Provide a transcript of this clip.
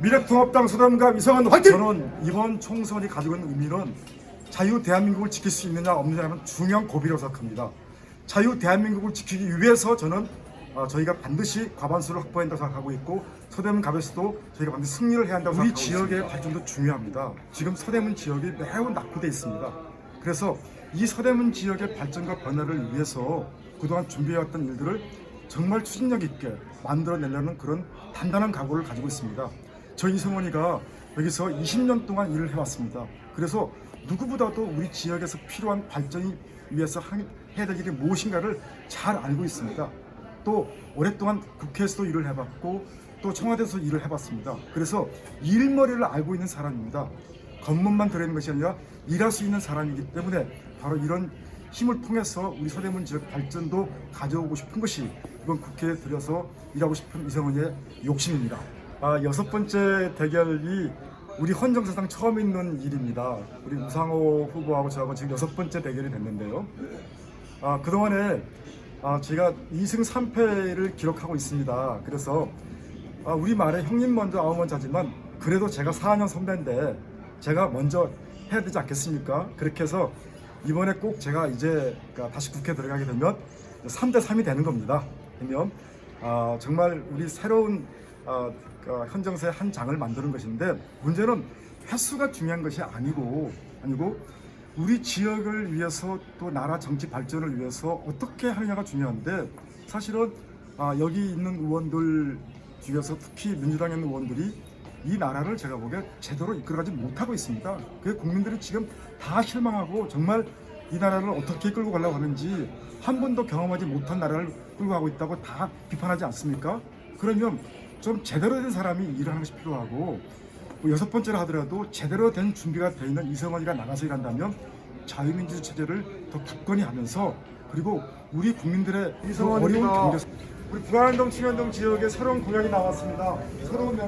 미래통합당 소담과 이성한 화이팅! 저는 이번 총선이 가지고 있는 의미는 자유 대한민국을 지킬 수 있느냐 없느냐는 중요한 고비라고 생각합니다. 자유 대한민국을 지키기 위해서 저는 어, 저희가 반드시 과반수를 확보해야 한다고 생각하고 있고 서대문 갑에서도 저희가 반드시 승리를 해야 한다고 우리 지역의 발전도 중요합니다. 지금 서대문 지역이 매우 낙후돼 있습니다. 그래서 이 서대문 지역의 발전과 변화를 위해서 그동안 준비해왔던 일들을 정말 추진력 있게 만들어내려는 그런 단단한 각오를 가지고 있습니다. 저희 이성원이가 여기서 20년 동안 일을 해왔습니다. 그래서 누구보다도 우리 지역에서 필요한 발전이 위해서 한- 해야 될 일이 무엇인가를 잘 알고 있습니다. 또 오랫동안 국회에서도 일을 해봤고 또 청와대에서 일을 해봤습니다. 그래서 일머리를 알고 있는 사람입니다. 겉멋만 들어있는 것이 아니라 일할 수 있는 사람이기 때문에 바로 이런 힘을 통해서 우리 서대문 지역 발전도 가져오고 싶은 것이 이번 국회에 들여서 일하고 싶은 이성원의 욕심입니다. 아, 여섯 번째 대결이 우리 헌정사상 처음 있는 일입니다. 우리 우상호 후보하고 저하고 지금 여섯 번째 대결이 됐는데요. 아, 그동안에 아, 제가 2승 3패를 기록하고 있습니다. 그래서 아, 우리 말에 형님 먼저 아우 먼저 하지만 그래도 제가 4년 선배인데 제가 먼저 해야 되지 않겠습니까? 그렇게 해서 이번에 꼭 제가 이제 그러니까 다시 국회 들어가게 되면 3대 3이 되는 겁니다. 그러면 아, 정말 우리 새로운 아, 그 현정사의 한 장을 만드는 것인데 문제는 횟수가 중요한 것이 아니고 아니고 우리 지역을 위해서 또 나라 정치 발전을 위해서 어떻게 하느냐가 중요한데 사실은 아, 여기 있는 의원들 중에서 특히 민주당에 있는 의원들이 이 나라를 제가 보기에 제대로 이끌어가지 못하고 있습니다. 그 국민들이 지금 다 실망하고 정말 이 나라를 어떻게 끌고 가려고 하는지 한 번도 경험하지 못한 나라를 끌고 가고 있다고 다 비판하지 않습니까? 그러면 좀 제대로 된 사람이 일을 하는 것이 필요하고 뭐 여섯 번째로 하더라도 제대로 된 준비가 되어 있는 이성원이가 나가서 일한다면 자유민주 체제를 더 굳건히 하면서 그리고 우리 국민들의 그 어려운 경제 우리 불안동 층현동 지역에 새로운 공약이 나왔습니다. 새로운